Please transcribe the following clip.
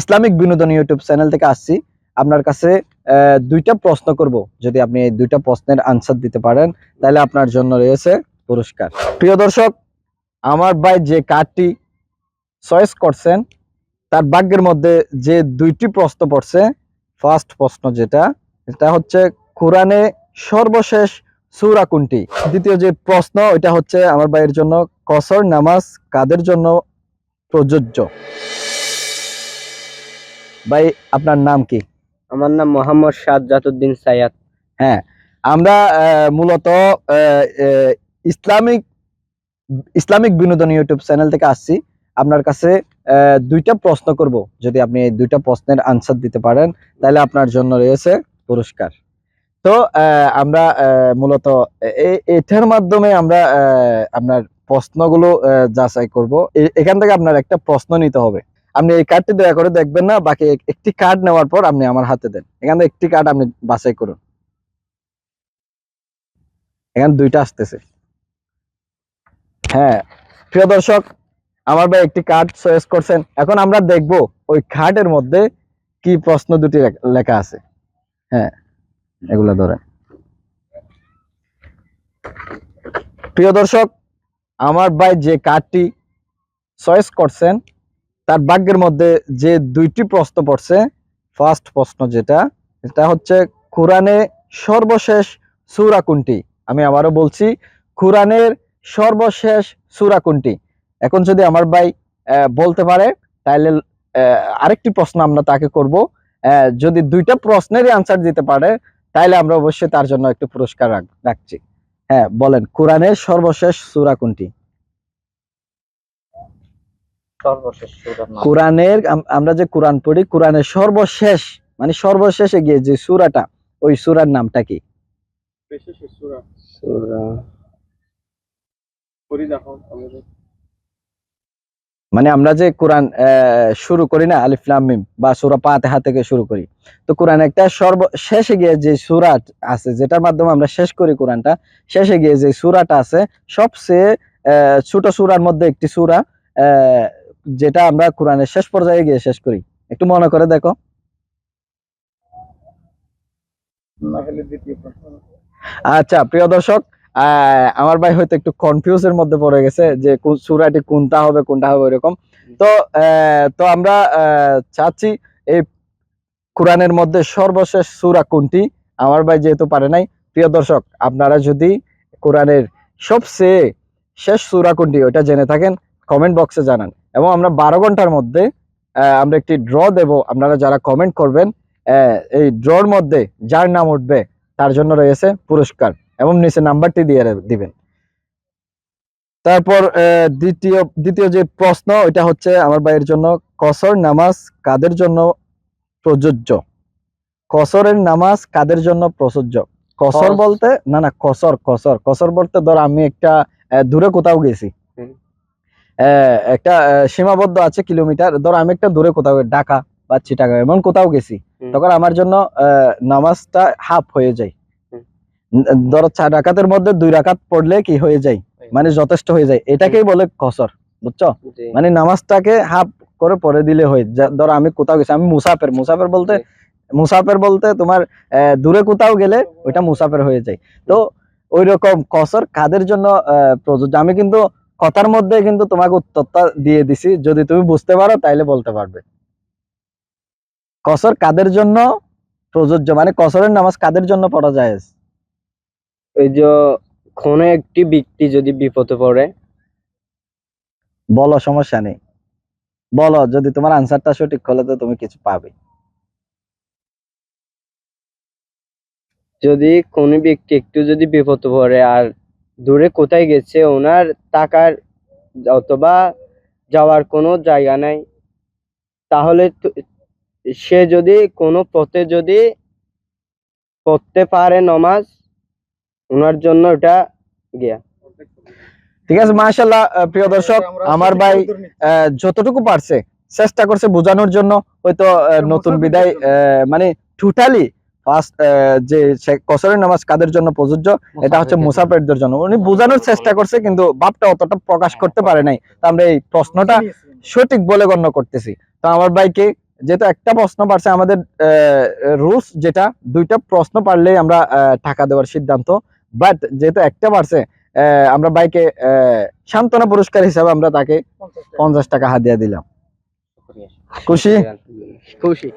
Islamic বিনোদন YouTube channel থেকে আসছি। আপনার কাছে দুইটা প্রশ্ন করব। যদি আপনি এই দুইটা প্রশ্নের আনসার দিতে পারেন, তাহলে আপনার জন্য রয়েছে পুরস্কার। প্রিয় দর্শক, আমার ভাই যে কার্ডটি চয়েস করছেন, তার ভাগ্যের মধ্যে যে দুইটি প্রশ্ন পড়ছে ফার্স্ট প্রশ্ন যেটা এটা হচ্ছে কোরআনে সর্বশেষ সুরা কোনটি? দ্বিতীয় যে প্রশ্ন, ওইটা হচ্ছে আমার ভাইয়ের জন্য কসর নামাজ কাদের জন্য প্রযোজ্য? ভাই আপনার নাম কি? আমার নাম মোহাম্মদ সাজ্জাতুদ্দিন সাইয়াদ। হ্যাঁ আমরা আহ, মূলত ইসলামিক ইসলামিক বিনোদন ইউটিউব চ্যানেল থেকে আসছি। আপনার কাছে দুইটা প্রশ্ন করব। যদি আপনি এই দুইটা প্রশ্নের আনসার দিতে পারেন তাহলে আপনার জন্য রয়েছে পুরস্কার। তো আহ, আমরা আহ, মূলত এটার মাধ্যমে আমরা আহ, আপনার প্রশ্নগুলো যাচাই করব। এখান থেকে আপনার একটা প্রশ্ন নিতে হবে। আপনি এই কার্ডটি দয়া করে দেখবেন না, বাকি একটি কার্ড নেওয়ার পর আপনি আমার হাতে দেন। এখান একটি কার্ড আপনি বাছাই করুন। এখানে দুইটা আসতেছে। হ্যাঁ প্রিয় দর্শক, আমার ভাই একটি কার্ড চয়েস করছেন। এখন আমরা দেখব ওই কার্ডের মধ্যে কি প্রশ্ন দুটি লেখ- আছে। হ্যাঁ এগুলো ধরে প্রিয় দর্শক, আমার ভাই যে কার্ডটি চয়েস করছেন তার ভাগ্যের মধ্যে যে দুইটি প্রশ্ন পড়ছে ফার্স্ট প্রশ্ন যেটা, এটা হচ্ছে কোরআনে সর্বশেষ সূরা কোনটি? আমি আবারও বলছি কোরআনের সর্বশেষ সূরা কোনটি? এখন যদি আমার ভাই বলতে পারে তাহলে আরেকটি প্রশ্ন আমরা তাকে করব। যদি দুইটা প্রশ্নেরই আনসার দিতে পারে তাহলে আমরা অবশ্যই তার জন্য একটু পুরস্কার রাখ- রাখছি। হ্যাঁ বলেন কোরআনের সর্বশেষ সূরা কোনটি? কোরআনের আমরা যে কোরআন পড়ি কোরআনের সর্বশেষ মানে সর্বশেষে গিয়ে যে সূরাটা ওই সূরার নামটা কি? মানে আমরা যে কোরআন শুরু করি না আলিফ লাম মিম বা সূরা ফাতিহা থেকে শুরু করি তো কোরআন একটা সর্ব শেষে গিয়ে যে সূরা আছে যেটার মাধ্যমে আমরা শেষ করি কোরআনটা শেষে গিয়ে যে সুরাটা আছে সবচেয়ে আহ, ছোট সূরার মধ্যে একটি সুরা আহ, যেটা আমরা কোরআনের শেষ পর্যায়ে গিয়ে শেষ করি। একটু মনে করে দেখো। আচ্ছা প্রিয় দর্শক আমার ভাই হয়তো একটু কনফিউজ এর মধ্যে পড়ে গেছে যে সূরাটি কোনটা হবে কোনটা হবে এরকম তো তো আমরা আহ, চাচ্ছি এই কোরআনের মধ্যে সর্বশেষ সূরা কোনটি? আমার ভাই যেহেতু পারে নাই প্রিয় দর্শক আপনারা যদি কোরআনের সবচেয়ে শেষ সূরা কোনটি ওটা জেনে থাকেন কমেন্ট বক্সে জানান। এবং আমরা বারো ঘণ্টার মধ্যে আমরা একটি ড্র দেব। আপনারা যারা কমেন্ট করবেন এই ড্রর মধ্যে যার নাম উঠবে তার জন্য রয়েছে পুরস্কার এবং নিচে নাম্বারটি দিয়ে দিবেন। তারপর দ্বিতীয় দ্বিতীয় যে প্রশ্ন ওইটা হচ্ছে আমার ভাইয়ের জন্য কসর নামাজ কাদের জন্য প্রযোজ্য? কসরের নামাজ কাদের জন্য প্রযোজ্য? কসর বলতে না না কসর কসর। কসর বলতে ধর আমি একটা দূরে কোথাও গেছি। একটা সীমাবদ্ধ আছে কিলোমিটার। ধর আমি একটা দূরে কোথাও ঢাকা বা চিটাগাং এমন কোথাও গেছি তখন আমার জন্য নামাজটা হাফ হয়ে যায়। ধরো চার রাকাতের মধ্যে দুই রাকাত পড়লে কি হয়ে যায়? মানে যথেষ্ট হয়ে যায়। এটাকেই বলে কসর বুঝছ? মানে নামাজটাকে হাফ করে পরে দিলে হয় ধরো আমি কোথাও গেছি আমি মুসাফের মুসাফের বলতে মুসাফের বলতে তোমার আহ, দূরে কোথাও গেলে ওইটা মুসাফের হয়ে যায়। তো ওই রকম কসর কাদের জন্য আহ, প্রযোজ্য? আমি কিন্তু কথার মধ্যে কিন্তু তোমাকে উত্তরটা দিয়ে দিছি। যদি তুমি বুঝতে পারো তাইলে বলতে পারবে। কসর কাদের জন্য প্রযোজ্য? মানে কসরের নামাজ কাদের জন্য পড়া যায় ওই যে কোনো একটি ব্যক্তি যদি বিপদে পড়ে? বলো সমস্যা নেই। বলো যদি তোমার আনসারটা সঠিক হলে তো তুমি কিছু পাবে। যদি কোনো ব্যক্তি একটু যদি বিপদে পড়ে আর দূরে কোথায় গেছে ওনার টাকার অথবা যাওয়ার কোনো জায়গা নাই। তাহলে সে যদি কোনো পথে যদি পড়তে পারে নমাজ ওনার জন্য ওটা গিয়া। ঠিক আছে মাশাল্লাহ প্রিয় দর্শক আমার ভাই আহ, যতটুকু পারছে চেষ্টা করছে বোঝানোর জন্য। হয়তো নতুন বিদায় আহ, মানে টোটালি ফার্স্ট যে কসরের নামাজ কাদের জন্য প্রযোজ্য? এটা হচ্ছে মুসাফেরদের জন্য। উনি বোঝানোর চেষ্টা করছে কিন্তু ভাবটা অতটা প্রকাশ করতে পারে নাই। তো আমরা এই প্রশ্নটা সঠিক বলে গণ্য করতেছি। তো আমার ভাইকে যেহেতু একটা প্রশ্ন পারছে আমাদের রুলস যেটা দুইটা প্রশ্ন পারলেই আমরা টাকা দেওয়ার সিদ্ধান্ত। বাট যেহেতু একটা পারছে আহ, আমরা বাইকে সান্ত্বনা পুরস্কার হিসাবে আমরা তাকে পঞ্চাশ টাকা। হাত দিয়ে দিলাম। খুশি? খুশি।